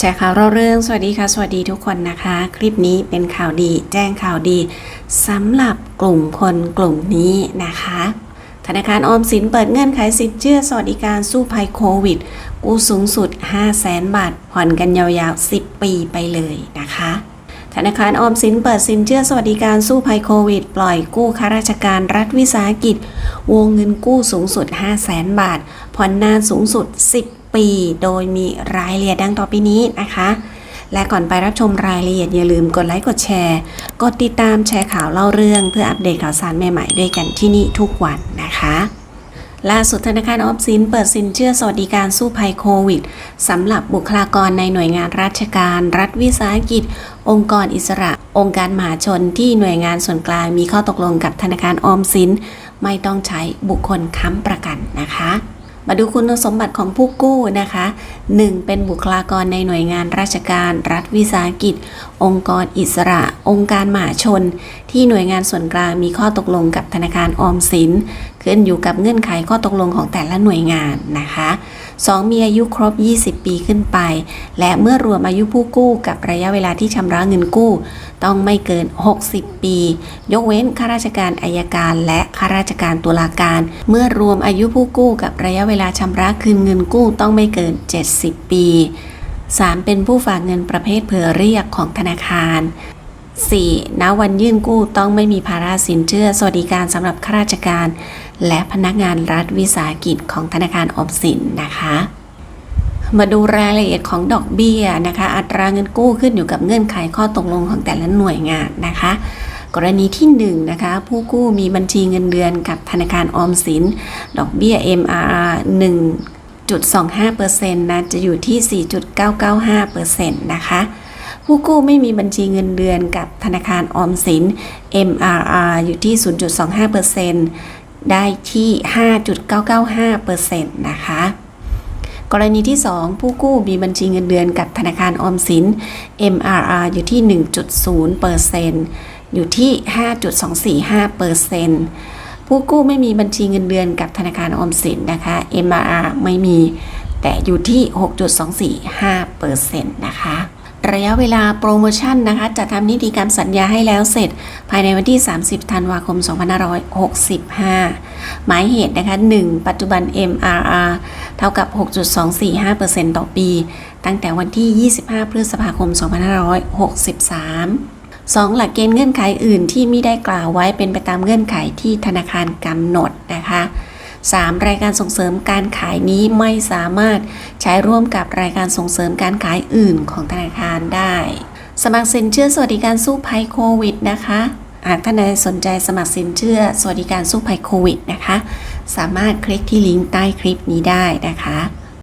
แชร์ข่าวเราเรื่อง สวัสดีค่ะ สวัสดีทุกคนนะคะ คลิปนี้เป็นข่าวดีแจ้งข่าวดีสำหรับกลุ่มคนกลุ่มนี้นะคะ ธนาคารออมสินเปิดเงื่อนไขสินเชื่อสวัสดิการสู้ภัยโควิด กู้สูงสุด 5 0 0แสนบาท ผ่อนกันยาวๆ 10 ปีไปเลยนะคะธนาคารออมสินเปิดสินเชื่อสวัสดิการสู้ภัยโควิด ปล่อยกู้ข้าราชการรัฐวิสาหกิจ วงเงินกู้สูงสุด 5 0 0แสนบาท ผ่อนนานสูงสุด 10 ปี โดยมีรายละเอียดดังต่อไปนี้นะคะ และก่อนไปรับชมรายละเอียดอย่าลืมกดไลค์กดแชร์ กดติดตามแชร์ข่าวเล่าเรื่อง เพื่ออัปเดตข่าวสารใหม่ๆด้วยกันที่นี่ทุกวันนะคะล่าสุดธนาคารออมสินเปิดสินเชื่อสวัสดิการสู้ภัยโควิดสำหรับบุคลากรในหน่วยงานราชการ รัฐวิสาหกิจ องค์กรอิสระ องค์การมหาชนที่หน่วยงานส่วนกลางมีข้อตกลงกับธนาคารออมสิน ไม่ต้องใช้บุคคลค้ำประกันนะคะ มาดูคุณสมบัติของผู้กู้นะคะ 1. เป็นบุคลากรในหน่วยงานราชการ รัฐวิสาหกิจ องค์กรอิสระ องค์การมหาชน ที่หน่วยงานส่วนกลางมีข้อตกลงกับธนาคารออมสิน ขึ้นอยู่กับเงื่อนไขข้อตกลงของแต่ละหน่วยงานนะคะ 2. มีอายุครบ 20 ปีขึ้นไป และเมื่อรวมอายุผู้กู้กับระยะเวลาที่ชำระเงินกู้ ต้องไม่เกิน 60 ปี ยกเว้นข้าราชการอายการ และข้าราชการตุลาการ เมื่อรวมอายุผู้กู้กับระยะเวลาชำระคืนเงินกู้ต้องไม่เกิน 70 ปี 3. เป็นผู้ฝากเงินประเภทเผื่อเรียกของธนาคาร 4. ณวันยื่นกู้ต้องไม่มีภาระสินเชื่อ สวัสดิการสำหรับข้าราชการ และพนักงานรัฐวิสาหกิจของธนาคารออมสินนะคะ มาดูรายละเอียดของดอกเบี้ยนะคะ อัตราเงินกู้ขึ้นอยู่กับเงื่อนไขข้อตกลงของแต่ละหน่วยงานนะคะ กรณีที่1นนะคะผู้กู้มีบัญชีเงินเดือนกับธนาคารออมสิน ดอกเบี้ย MRR 1.25%นะจะอยู่ที่ 4.995%นะคะ ผู้กู้ไม่มีบัญชีเงินเดือนกับธนาคารออมสิน MRR อยู่ที่ 0.25%ได้ที่ 5.995%นะคะกรณีที่ 2 ผู้กู้มีบัญชีเงินเดือนกับธนาคารออมสิน MRR อยู่ที่ 1.0%อยู่ที่ 5.245%ผู้กู้ไม่มีบัญชีเงินเดือนกับธนาคารออมสินนะคะ MRR ไม่มีแต่อยู่ที่ 6.245%นะคะ ระยะเวลาโปรโมชั่นนะคะจะทำนิติกรรมสัญญาให้แล้วเสร็จ ภายในวันที่ 30 ธันวาคม 2565 หมายเหตุนะคะ 1. ปัจจุบัน MRR เท่ากับ 6.245%ต่อปี ตั้งแต่วันที่ 25 พฤษภาคม 2563 2. หลักเกณฑ์เงื่อนไขอื่นที่ไม่ได้กล่าวไว้เป็นไปตามเงื่อนไขที่ธนาคารกำหนดนะคะ 3. รายการส่งเสริมการขายนี้ไม่สามารถใช้ร่วมกับรายการส่งเสริมการขายอื่นของธนาคารได้ สมัครสินเชื่อสวัสดิการสู้ภัยโควิดนะคะหากท่านใดสนใจสมัครสินเชื่อสวัสดิการสู้ภัยโควิดนะคะ สามารถคลิกที่ลิงก์ใต้คลิปนี้ได้นะคะ